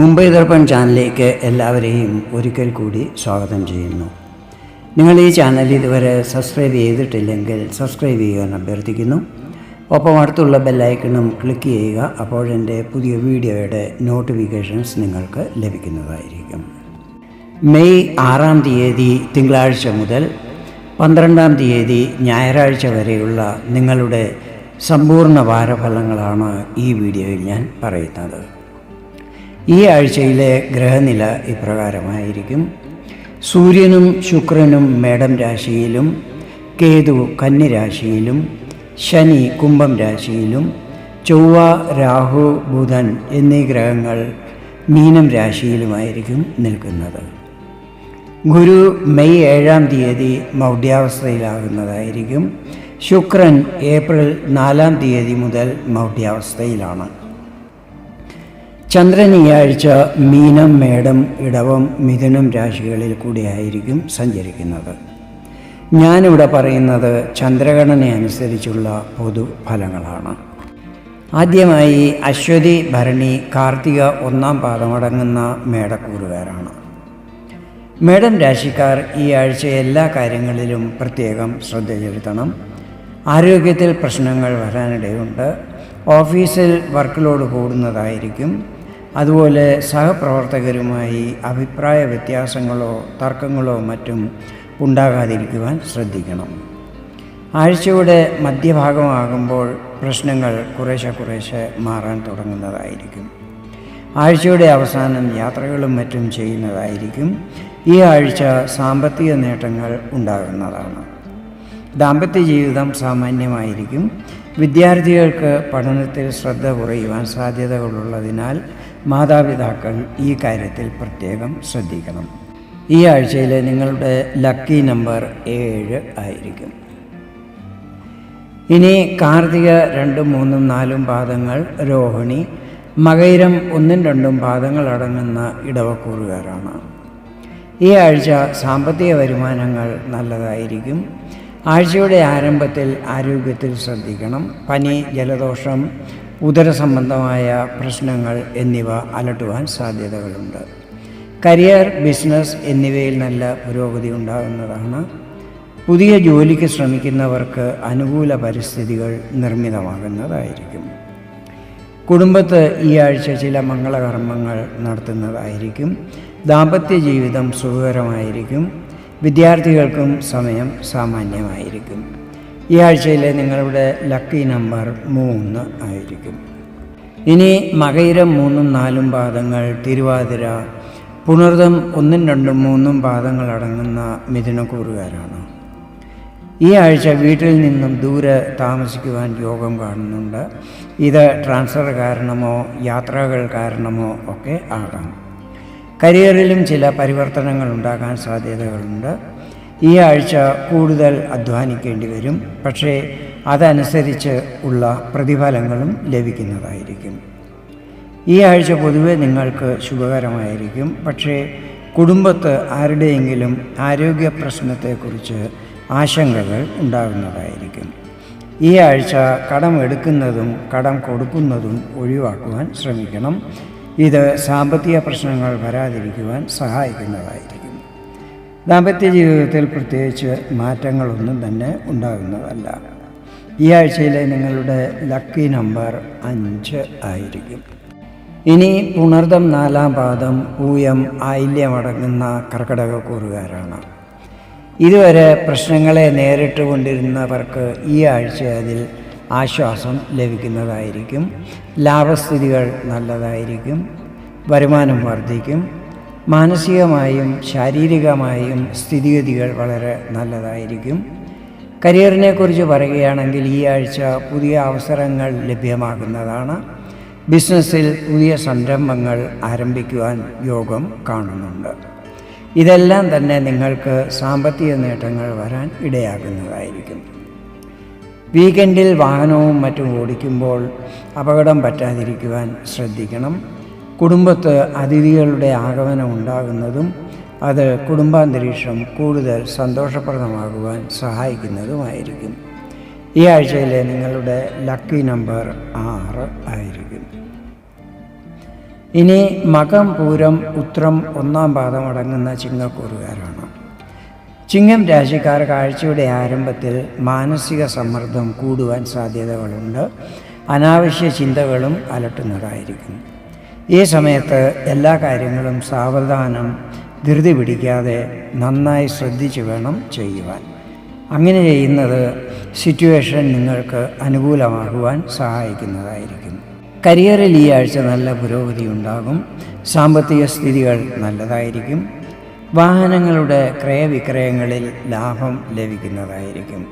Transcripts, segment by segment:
മുംബൈ ദർപ്പൺ ചാനലിലേക്ക് എല്ലാവരെയും ഒരിക്കൽ കൂടി സ്വാഗതം ചെയ്യുന്നു. നിങ്ങൾ ഈ ചാനൽ ഇതുവരെ സബ്സ്ക്രൈബ് ചെയ്തിട്ടില്ലെങ്കിൽ സബ്സ്ക്രൈബ് ചെയ്യാൻ അഭ്യർത്ഥിക്കുന്നു. ഒപ്പം അടുത്തുള്ള ബെല്ലൈക്കണും ക്ലിക്ക് ചെയ്യുക അപ്പോഴെന്റെ പുതിയ വീഡിയോയുടെ നോട്ടിഫിക്കേഷൻസ് നിങ്ങൾക്ക് ലഭിക്കുന്നതായിരിക്കും. മെയ് ആറാം തീയതി തിങ്കളാഴ്ച മുതൽ പന്ത്രണ്ടാം തീയതി ഞായറാഴ്ച വരെയുള്ള നിങ്ങളുടെ സമ്പൂർണ വാരഫലങ്ങളാണ് ഈ വീഡിയോയിൽ ഞാൻ പറയുന്നത്. ഈ ആഴ്ചയിലെ ഗ്രഹനില ഇപ്രകാരമായിരിക്കും. സൂര്യനും ശുക്രനും മേടം രാശിയിലും കേതു കന്നിരാശിയിലും ശനി കുംഭം രാശിയിലും ചൊവ്വ രാഹു ബുധൻ എന്നീ ഗ്രഹങ്ങൾ മീനം രാശിയിലുമായിരിക്കും നിൽക്കുന്നത്. ഗുരു മെയ് ഏഴാം തീയതി മൗഢ്യാവസ്ഥയിലാകുന്നതായിരിക്കും. ശുക്രൻ ഏപ്രിൽ നാലാം തീയതി മുതൽ മൗഢ്യാവസ്ഥയിലാണ്. ചന്ദ്രൻ ഈ ആഴ്ച മീനം മേടം ഇടവം മിഥുനം രാശികളിൽ കൂടിയായിരിക്കും സഞ്ചരിക്കുന്നത്. ഞാനിവിടെ പറയുന്നത് ചന്ദ്രഗണന അനുസരിച്ചുള്ള പൊതുഫലങ്ങളാണ് ആദ്യമായി അശ്വതി ഭരണി കാർത്തിക ഒന്നാം പാദമടങ്ങുന്ന മേടക്കൂറുകാരാണ്. മേടം രാശിക്കാർ ഈ ആഴ്ച എല്ലാ കാര്യങ്ങളിലും പ്രത്യേകം ശ്രദ്ധ ചെലുത്തണം. ആരോഗ്യത്തിൽ പ്രശ്നങ്ങൾ വരാനിടയുണ്ട്. ഓഫീസിൽ വർക്ക് ലോഡ് കൂടുന്നതായിരിക്കും. അതുപോലെ സഹപ്രവർത്തകരുമായി അഭിപ്രായ വ്യത്യാസങ്ങളോ തർക്കങ്ങളോ മറ്റും ഉണ്ടാകാതിരിക്കുവാൻ ശ്രദ്ധിക്കണം. ആഴ്ചയുടെ മധ്യഭാഗമാകുമ്പോൾ പ്രശ്നങ്ങൾ കുറേശ്ശെ കുറേശ്ശെ മാറാൻ തുടങ്ങുന്നതായിരിക്കും. ആഴ്ചയുടെ അവസാനം യാത്രകളും മറ്റും ചെയ്യുന്നതായിരിക്കും. ഈ ആഴ്ച സാമ്പത്തിക നേട്ടങ്ങൾ ഉണ്ടാകുന്നതാണ്. ദാമ്പത്യ ജീവിതം സാമാന്യമായിരിക്കും. വിദ്യാർത്ഥികൾക്ക് പഠനത്തിൽ ശ്രദ്ധ കുറയുവാൻ സാധ്യതകളുള്ളതിനാൽ മാതാപിതാക്കൾ ഈ കാര്യത്തിൽ പ്രത്യേകം ശ്രദ്ധിക്കണം. ഈ ആഴ്ചയിലെ നിങ്ങളുടെ ലക്കി നമ്പർ ഏഴ് ആയിരിക്കും. ഇനി കാർത്തിക രണ്ടും മൂന്നും നാലും പാദങ്ങൾ രോഹിണി മകൈരം ഒന്നും രണ്ടും പാദങ്ങൾ അടങ്ങുന്ന ഇടവക്കൂറുകാരാണ്. ഈ ആഴ്ച സാമ്പത്തിക വരുമാനങ്ങൾ നല്ലതായിരിക്കും. ആഴ്ചയുടെ ആരംഭത്തിൽ ആരോഗ്യത്തിൽ ശ്രദ്ധിക്കണം. പനി ജലദോഷം ഉദരസംബന്ധമായ പ്രശ്നങ്ങൾ എന്നിവ അലട്ടുവാൻ സാധ്യതകളുണ്ട്. കരിയർ ബിസിനസ് എന്നിവയിൽ നല്ല പുരോഗതി ഉണ്ടാകുന്നതാണ്. പുതിയ ജോലിക്ക് ശ്രമിക്കുന്നവർക്ക് അനുകൂല പരിസ്ഥിതികൾ നിർമ്മിതമാകുന്നതായിരിക്കും. കുടുംബത്ത് ഈ ആഴ്ച ചില മംഗളകർമ്മങ്ങൾ നടത്തുന്നതായിരിക്കും. ദാമ്പത്യ ജീവിതം സുഖകരമായിരിക്കും. വിദ്യാർത്ഥികൾക്കും സമയം സാമാന്യമായിരിക്കും. ഈ ആഴ്ചയിലെ നിങ്ങളുടെ ലക്കി നമ്പർ മൂന്ന് ആയിരിക്കും. ഇനി മകയിരം മൂന്നും നാലും പാദങ്ങൾ തിരുവാതിര പുണർദം ഒന്നും രണ്ടും മൂന്നും പാദങ്ങൾ അടങ്ങുന്ന മിഥുനക്കൂറുകാരാണ് ഈ ആഴ്ച വീട്ടിൽ നിന്നും ദൂരെ താമസിക്കുവാൻ യോഗം കാണുന്നുണ്ട്. ഇത് ട്രാൻസ്ഫർ കാരണമോ യാത്രകൾ കാരണമോ ഒക്കെ ആകാം. കരിയറിലും ചില പരിവർത്തനങ്ങൾ ഉണ്ടാകാൻ സാധ്യതകളുണ്ട്. ഈ ആഴ്ച കൂടുതൽ അധ്വാനിക്കേണ്ടി വരും. പക്ഷേ അതനുസരിച്ച് ഉള്ള പ്രതിഫലങ്ങളും ലഭിക്കുന്നതായിരിക്കും. ഈ ആഴ്ച പൊതുവെ നിങ്ങൾക്ക് ശുഭകരമായിരിക്കും. പക്ഷേ കുടുംബത്ത് ആരുടെയെങ്കിലും ആരോഗ്യ പ്രശ്നത്തെക്കുറിച്ച് ആശങ്കകൾ ഉണ്ടാകുന്നതായിരിക്കും. ഈ ആഴ്ച കടം എടുക്കുന്നതും കടം കൊടുക്കുന്നതും ഒഴിവാക്കുവാൻ ശ്രമിക്കണം. ഇത് സാമ്പത്തിക പ്രശ്നങ്ങൾ വരാതിരിക്കുവാൻ സഹായിക്കുന്നതായിരിക്കും. ദാമ്പത്യ ജീവിതത്തിൽ പ്രത്യേകിച്ച് മാറ്റങ്ങളൊന്നും തന്നെ ഉണ്ടാകുന്നതല്ല. ഈ ആഴ്ചയിലെ നിങ്ങളുടെ ലക്കി നമ്പർ അഞ്ച് ആയിരിക്കും. ഇനി പുണർദം നാലാം പാദം പൂയം ആയില്യമടങ്ങുന്ന കർക്കിടകക്കൂറുകാരാണ്. ഇതുവരെ പ്രശ്നങ്ങളെ നേരിട്ട് കൊണ്ടിരുന്നവർക്ക് ഈ ആഴ്ച അതിൽ ആശ്വാസം ലഭിക്കുന്നതായിരിക്കും. ലാഭസ്ഥിതികൾ നല്ലതായിരിക്കും. വരുമാനം വർദ്ധിക്കും. മാനസികമായും ശാരീരികമായും സ്ഥിതിഗതികൾ വളരെ നല്ലതായിരിക്കും. കരിയറിനെക്കുറിച്ച് പറയുകയാണെങ്കിൽ ഈ ആഴ്ച പുതിയ അവസരങ്ങൾ ലഭ്യമാകുന്നതാണ്. ബിസിനസ്സിൽ പുതിയ സംരംഭങ്ങൾ ആരംഭിക്കുവാൻ യോഗം കാണുന്നുണ്ട്. ഇതെല്ലാം തന്നെ നിങ്ങൾക്ക് സാമ്പത്തിക നേട്ടങ്ങൾ വരാൻ ഇടയാകുന്നതായിരിക്കും. വീക്കെൻഡിൽ വാഹനവും മറ്റും ഓടിക്കുമ്പോൾ അപകടം പറ്റാതിരിക്കുവാൻ ശ്രദ്ധിക്കണം. കുടുംബത്ത് അതിഥികളുടെ ആഗമനം ഉണ്ടാകുന്നതും അത് കുടുംബാന്തരീക്ഷം കൂടുതൽ സന്തോഷപ്രദമാകുവാൻ സഹായിക്കുന്നതുമായിരിക്കും. ഈ ആഴ്ചയിലെ നിങ്ങളുടെ ലക്കി നമ്പർ ആറ് ആയിരിക്കും. ഇനി മകം പൂരം ഉത്രം ഒന്നാം പാദം അടങ്ങുന്ന ചിങ്ങക്കൂറുകാരാണ്. ചിങ്ങം രാശിക്കാർ കാഴ്ചയുടെ ആരംഭത്തിൽ മാനസിക സമ്മർദ്ദം കൂടുവാൻ സാധ്യതകളുണ്ട്. അനാവശ്യ ചിന്തകളും അലട്ടുന്നതായിരിക്കും. ഈ സമയത്ത് എല്ലാ കാര്യങ്ങളും സാവധാനം ധൃതി പിടിക്കാതെ നന്നായി ശ്രദ്ധിച്ചു വേണം ചെയ്യുവാൻ. അങ്ങനെ ചെയ്യുന്നത് സിറ്റുവേഷൻ നിങ്ങൾക്ക് അനുകൂലമാകുവാൻ സഹായിക്കുന്നതായിരിക്കും. കരിയറിൽ ഈ ആഴ്ച നല്ല പുരോഗതി ഉണ്ടാകും. സാമ്പത്തിക സ്ഥിതികൾ നല്ലതായിരിക്കും. വാഹനങ്ങളുടെ ക്രയവിക്രയങ്ങളിൽ ലാഭം ലഭിക്കുന്നതായിരിക്കും.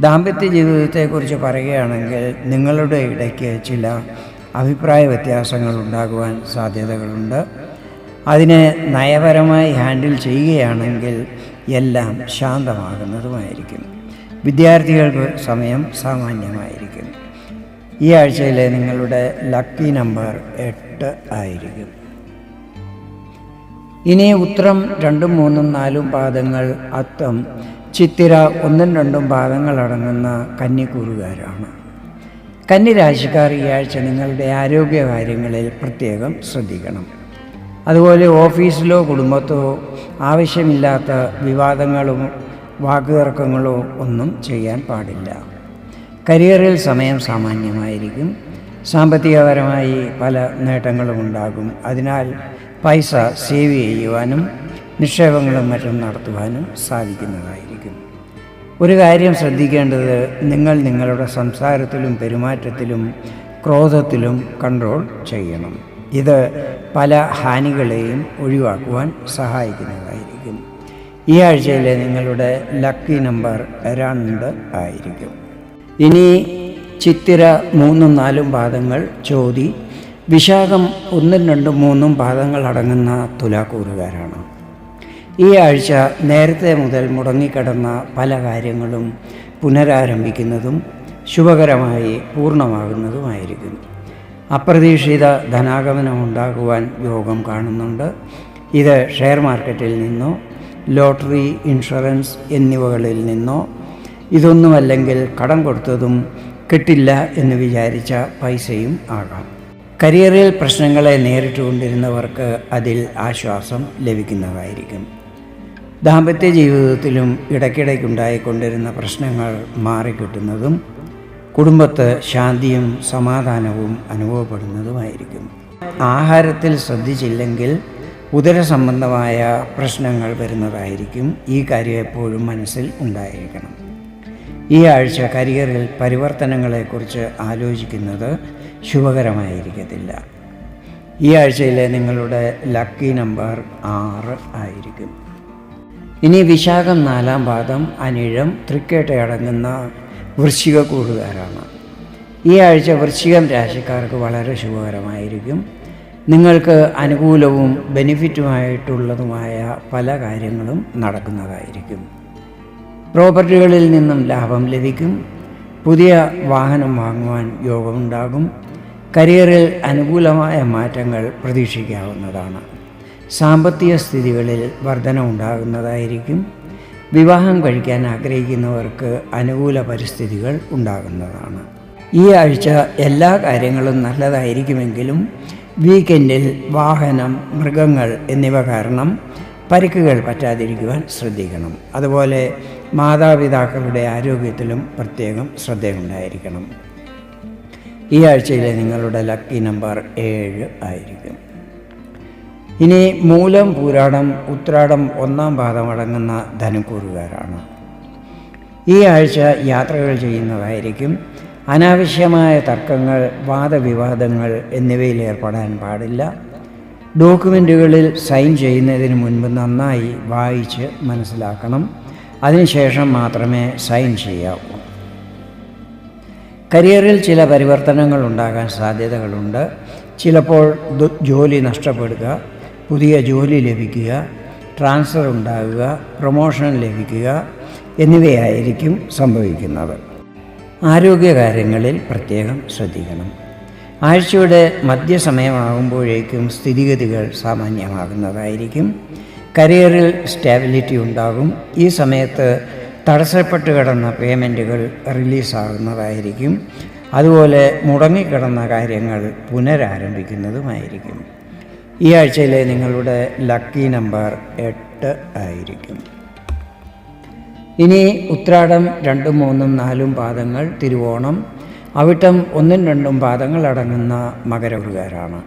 ദാമ്പത്യ ജീവിതത്തെക്കുറിച്ച് പറയുകയാണെങ്കിൽ നിങ്ങളുടെ ഇടയ്ക്ക് ചില അഭിപ്രായ വ്യത്യാസങ്ങൾ ഉണ്ടാകുവാൻ സാധ്യതകളുണ്ട്. അതിനെ നയപരമായി ഹാൻഡിൽ ചെയ്യുകയാണെങ്കിൽ എല്ലാം ശാന്തമാകുന്നതുമായിരിക്കും. വിദ്യാർത്ഥികൾക്ക് സമയം സാമാന്യമായിരിക്കും. ഈ ആഴ്ചയിലെ നിങ്ങളുടെ ലക്കി നമ്പർ എട്ട് ആയിരിക്കും. ഇനി ഉത്രം രണ്ടും മൂന്നും നാലും പാദങ്ങൾ അത്തം ചിത്തിര ഒന്നും രണ്ടും പാദങ്ങൾ അടങ്ങുന്ന കന്നിക്കൂറുകാരാണ്. കന്നി രാശിക്കാർ ഈ ആഴ്ച നിങ്ങളുടെ ആരോഗ്യ കാര്യങ്ങളിൽ പ്രത്യേകം ശ്രദ്ധിക്കണം. അതുപോലെ ഓഫീസിലോ കുടുംബത്തോ ആവശ്യമില്ലാത്ത വിവാദങ്ങളും വാക്കുതർക്കങ്ങളോ ഒന്നും ചെയ്യാൻ പാടില്ല. കരിയറിൽ സമയം സാമാന്യമായിരിക്കും. സാമ്പത്തികപരമായി പല നേട്ടങ്ങളും ഉണ്ടാകും. അതിനാൽ പൈസ സേവ് ചെയ്യുവാനും നിക്ഷേപങ്ങളും മറ്റും നടത്തുവാനും സാധിക്കുന്നതായിരിക്കും. ഒരു കാര്യം ശ്രദ്ധിക്കേണ്ടത് നിങ്ങൾ നിങ്ങളുടെ സംസാരത്തിലും പെരുമാറ്റത്തിലും ക്രോധത്തിലും കൺട്രോൾ ചെയ്യണം. ഇത് പല ഹാനികളെയും ഒഴിവാക്കുവാൻ സഹായിക്കുന്നതായിരിക്കും. ഈ ആഴ്ചയിലെ നിങ്ങളുടെ ലക്കി നമ്പർ രണ്ട് ആയിരിക്കും. ഇനി ചിത്തിര മൂന്നും നാലും പാദങ്ങൾ ചോതി. വിശാഖം ഒന്നും രണ്ടും മൂന്നും പാദങ്ങൾ അടങ്ങുന്ന തുലാക്കൂറുകാരാണ്. ഈ ആഴ്ച നേരത്തെ മുതൽ മുടങ്ങിക്കിടന്ന പല കാര്യങ്ങളും പുനരാരംഭിക്കുന്നതും ശുഭകരമായി പൂർണമാകുന്നതുമായിരിക്കും അപ്രതീക്ഷിത ധനാഗമനം ഉണ്ടാകുവാൻ യോഗം കാണുന്നുണ്ട്. ഇത് ഷെയർ മാർക്കറ്റിൽ നിന്നോ ലോട്ടറി ഇൻഷുറൻസ് എന്നിവകളിൽ നിന്നോ ഇതൊന്നുമല്ലെങ്കിൽ കടം കൊടുത്തതും കിട്ടില്ല എന്ന് വിചാരിച്ച പൈസയും ആകാം. കരിയറിൽ പ്രശ്നങ്ങളെ നേരിട്ടുകൊണ്ടിരുന്നവർക്ക് അതിൽ ആശ്വാസം ലഭിക്കുന്നതായിരിക്കും. ദാമ്പത്യ ജീവിതത്തിലും ഇടയ്ക്കിടയ്ക്കുണ്ടായിക്കൊണ്ടിരുന്ന പ്രശ്നങ്ങൾ മാറിക്കിട്ടുന്നതും കുടുംബത്ത് ശാന്തിയും സമാധാനവും അനുഭവപ്പെടുന്നതുമായിരിക്കും. ആഹാരത്തിൽ ശ്രദ്ധിച്ചില്ലെങ്കിൽ ഉദര സംബന്ധമായ പ്രശ്നങ്ങൾ വരുന്നതായിരിക്കും ഈ കാര്യം എപ്പോഴും മനസ്സിൽ ഉണ്ടായിരിക്കണം. ഈ ആഴ്ച കരിയറിൽ പരിവർത്തനങ്ങളെക്കുറിച്ച് ആലോചിക്കുന്നത് ശുഭകരമായിരിക്കത്തില്ല. ഈ ആഴ്ചയിലെ നിങ്ങളുടെ ലക്കി നമ്പർ ആറ് ആയിരിക്കും. ഇനി വിശാഖം നാലാം പാദം അനിഴം തൃക്കേട്ടയടങ്ങുന്ന വൃശ്ചിക കൂടുകാരാണ് ഈ ആഴ്ച വൃശ്ചികം രാശിക്കാർക്ക് വളരെ ശുഭകരമായിരിക്കും. നിങ്ങൾക്ക് അനുകൂലവും ബെനിഫിറ്റുമായിട്ടുള്ളതുമായ പല കാര്യങ്ങളും നടക്കുന്നതായിരിക്കും. പ്രോപ്പർട്ടികളിൽ നിന്നും ലാഭം ലഭിക്കും. പുതിയ വാഹനം വാങ്ങുവാൻ യോഗമുണ്ടാകും. കരിയറിൽ അനുകൂലമായ മാറ്റങ്ങൾ പ്രതീക്ഷിക്കാവുന്നതാണ്. സാമ്പത്തിക സ്ഥിതികളിൽ വർധന ഉണ്ടാകുന്നതായിരിക്കും വിവാഹം കഴിക്കാൻ ആഗ്രഹിക്കുന്നവർക്ക് അനുകൂല പരിസ്ഥിതികൾ ഉണ്ടാകുന്നതാണ്. ഈ ആഴ്ച എല്ലാ കാര്യങ്ങളും നല്ലതായിരിക്കുമെങ്കിലും വീക്കെൻഡിൽ വാഹനം മൃഗങ്ങൾ എന്നിവ കാരണം പരിക്കുകൾ പറ്റാതിരിക്കുവാൻ ശ്രദ്ധിക്കണം. അതുപോലെ മാതാപിതാക്കളുടെ ആരോഗ്യത്തിലും പ്രത്യേകം ശ്രദ്ധയുണ്ടായിരിക്കണം. ഈ ആഴ്ചയിലെ നിങ്ങളുടെ ലക്കി നമ്പർ ഏഴ് ആയിരിക്കും. ഇനി മൂലം പൂരാടം ഉത്രാടം ഒന്നാം പാദം അടങ്ങുന്ന ധനുക്കൂറുകാരാണ്. ഈ ആഴ്ച യാത്രകൾ ചെയ്യുന്നതായിരിക്കും. അനാവശ്യമായ തർക്കങ്ങൾ വാദവിവാദങ്ങൾ എന്നിവയിൽ ഏർപ്പെടാൻ പാടില്ല. ഡോക്യുമെന്റുകളിൽ സൈൻ ചെയ്യുന്നതിന് മുൻപ് നന്നായി വായിച്ച് മനസ്സിലാക്കണം. അതിനുശേഷം മാത്രമേ സൈൻ ചെയ്യാവൂ. കരിയറിൽ ചില പരിവർത്തനങ്ങൾ ഉണ്ടാകാൻ സാധ്യതകളുണ്ട്. ചിലപ്പോൾ ജോലി നഷ്ടപ്പെടുക പുതിയ ജോലി ലഭിക്കുക ട്രാൻസ്ഫർ ഉണ്ടാകുക പ്രൊമോഷൻ ലഭിക്കുക എന്നിവയായിരിക്കും സംഭവിക്കുന്നത്. ആരോഗ്യകാര്യങ്ങളിൽ പ്രത്യേകം ശ്രദ്ധിക്കണം. ആഴ്ചയുടെ മധ്യസമയമാകുമ്പോഴേക്കും സ്ഥിതിഗതികൾ സാമാന്യമാകുന്നതായിരിക്കും. കരിയറിൽ സ്റ്റാബിലിറ്റി ഉണ്ടാകും. ഈ സമയത്ത് തടസ്സപ്പെട്ട് കിടന്ന പേയ്മെന്റുകൾ റിലീസാകുന്നതായിരിക്കും. അതുപോലെ മുടങ്ങിക്കിടന്ന കാര്യങ്ങൾ പുനരാരംഭിക്കുന്നതുമായിരിക്കും. ഈ ആഴ്ചയിലെ നിങ്ങളുടെ ലക്കി നമ്പർ എട്ട് ആയിരിക്കും. ഇനി ഉത്രാടം രണ്ടും മൂന്നും നാലും പാദങ്ങൾ തിരുവോണം. അവിട്ടം ഒന്നും രണ്ടും പാദങ്ങൾ അടങ്ങുന്ന മകരവുകാരാണ്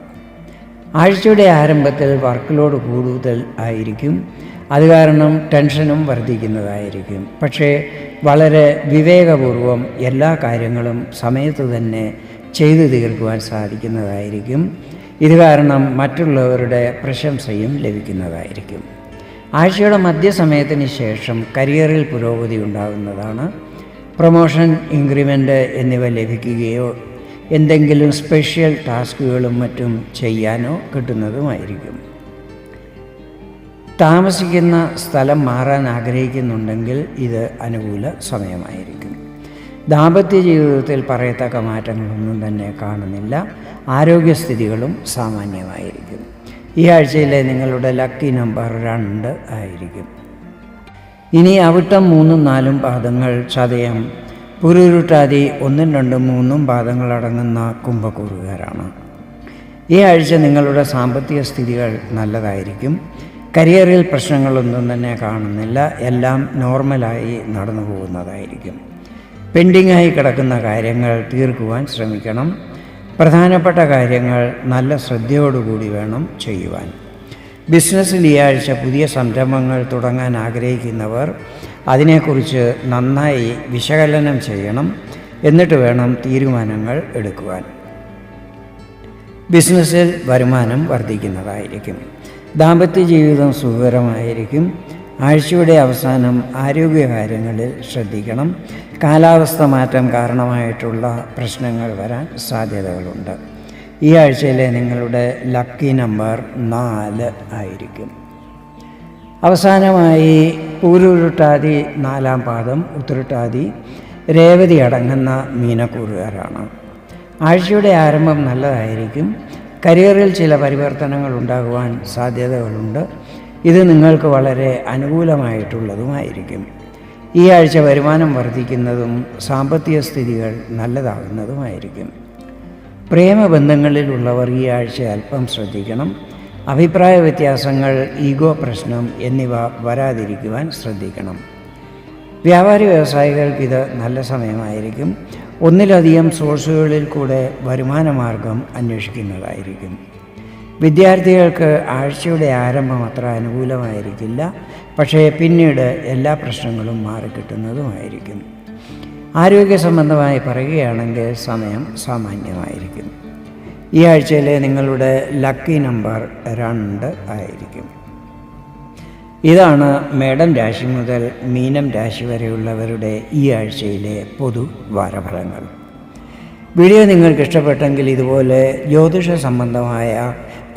ആഴ്ചയുടെ ആരംഭത്തിൽ വർക്ക് ലോഡ് കൂടുതൽ ആയിരിക്കും. അത് കാരണം ടെൻഷനും വർദ്ധിക്കുന്നതായിരിക്കും. പക്ഷേ വളരെ വിവേകപൂർവം എല്ലാ കാര്യങ്ങളും സമയത്ത് തന്നെ ചെയ്തു തീർക്കുവാൻ സാധിക്കുന്നതായിരിക്കും. ഇത് കാരണം മറ്റുള്ളവരുടെ പ്രശംസയും ലഭിക്കുന്നതായിരിക്കും. ആഴ്ചയുടെ മധ്യസമയത്തിന് ശേഷം കരിയറിൽ പുരോഗതി ഉണ്ടാകുന്നതാണ്. പ്രൊമോഷൻ ഇൻക്രിമെന്റ് എന്നിവ ലഭിക്കുകയോ എന്തെങ്കിലും സ്പെഷ്യൽ ടാസ്കുകളും മറ്റും ചെയ്യാനോ കിട്ടുന്നതുമായിരിക്കും. താമസിക്കുന്ന സ്ഥലം മാറാൻ ആഗ്രഹിക്കുന്നുണ്ടെങ്കിൽ ഇത് അനുകൂല സമയമായിരിക്കും. ദാമ്പത്യ ജീവിതത്തിൽ പറയത്തക്ക മാറ്റങ്ങളൊന്നും തന്നെ കാണുന്നില്ല. ആരോഗ്യസ്ഥിതികളും സാമാന്യമായിരിക്കും. ഈ ആഴ്ചയിലെ നിങ്ങളുടെ ലക്കി നമ്പർ രണ്ട് ആയിരിക്കും. ഇനി അവിട്ടം മൂന്നും നാലും പാദങ്ങൾ ചതയം. പുരുരുട്ടാതി ഒന്നും രണ്ടും മൂന്നും പാദങ്ങൾ അടങ്ങുന്ന കുംഭക്കൂറുകാരാണ്. ഈ ആഴ്ച നിങ്ങളുടെ സാമ്പത്തിക സ്ഥിതികൾ നല്ലതായിരിക്കും. കരിയറിൽ പ്രശ്നങ്ങളൊന്നും തന്നെ കാണുന്നില്ല. എല്ലാം നോർമലായി നടന്നു പോകുന്നതായിരിക്കും പെൻഡിങ്ങായി കിടക്കുന്ന കാര്യങ്ങൾ തീർക്കുവാൻ ശ്രമിക്കണം. പ്രധാനപ്പെട്ട കാര്യങ്ങൾ നല്ല ശ്രദ്ധയോടുകൂടി വേണം ചെയ്യുവാൻ. ബിസിനസ്സിൽ ഈ ആഴ്ച പുതിയ സംരംഭങ്ങൾ തുടങ്ങാൻ ആഗ്രഹിക്കുന്നവർ അതിനെക്കുറിച്ച് നന്നായി വിശകലനം ചെയ്യണം. എന്നിട്ട് വേണം തീരുമാനങ്ങൾ എടുക്കുവാൻ. ബിസിനസ്സിൽ വരുമാനം വർദ്ധിക്കുന്നതായിരിക്കും. ദാമ്പത്യ ജീവിതം സുഖകരമായിരിക്കും. ആഴ്ചയുടെ അവസാനം ആരോഗ്യകാര്യങ്ങളിൽ ശ്രദ്ധിക്കണം. കാലാവസ്ഥ മാറ്റം കാരണമായിട്ടുള്ള പ്രശ്നങ്ങൾ വരാൻ സാധ്യതകളുണ്ട്. ഈ ആഴ്ചയിലെ നിങ്ങളുടെ ലക്കി നമ്പർ നാല് ആയിരിക്കും. അവസാനമായി പൂരുരുട്ടാതി നാലാം പാദം ഉത്തുരുട്ടാതി രേവതി അടങ്ങുന്ന മീനക്കൂറുകാരാണ്. ആഴ്ചയുടെ ആരംഭം നല്ലതായിരിക്കും. കരിയറിൽ ചില പരിവർത്തനങ്ങൾ ഉണ്ടാകുവാൻ സാധ്യതകളുണ്ട്. ഇത് നിങ്ങൾക്ക് വളരെ അനുകൂലമായിട്ടുള്ളതുമായിരിക്കും. ഈ ആഴ്ച വരുമാനം വർദ്ധിക്കുന്നതും സാമ്പത്തിക സ്ഥിതികൾ നല്ലതാകുന്നതുമായിരിക്കും. പ്രേമബന്ധങ്ങളിലുള്ളവർ ഈ ആഴ്ച അല്പം ശ്രദ്ധിക്കണം. അഭിപ്രായ വ്യത്യാസങ്ങൾ ഈഗോ പ്രശ്നം എന്നിവ വരാതിരിക്കുവാൻ ശ്രദ്ധിക്കണം. വ്യാപാരി വ്യവസായികൾക്ക് ഇത് നല്ല സമയമായിരിക്കും. ഒന്നിലധികം സോഴ്സുകളിൽ കൂടെ വരുമാനമാർഗം അന്വേഷിക്കുന്നതായിരിക്കും. വിദ്യാർത്ഥികൾക്ക് ആഴ്ചയുടെ ആരംഭം അത്ര അനുകൂലമായിരിക്കില്ല. പക്ഷേ പിന്നീട് എല്ലാ പ്രശ്നങ്ങളും മാറിക്കിട്ടുന്നതുമായിരിക്കും. ആരോഗ്യ സംബന്ധമായി പറയുകയാണെങ്കിൽ സമയം സാമാന്യമായിരിക്കും. ഈ ആഴ്ചയിലെ നിങ്ങളുടെ ലക്കി നമ്പർ രണ്ട് ആയിരിക്കും. ഇതാണ് മേടം രാശി മുതൽ മീനം രാശി വരെയുള്ളവരുടെ ഈ ആഴ്ചയിലെ പൊതു വാരഫലങ്ങൾ. വീഡിയോ നിങ്ങൾക്ക് ഇഷ്ടപ്പെട്ടെങ്കിൽ ഇതുപോലെ ജ്യോതിഷ സംബന്ധമായ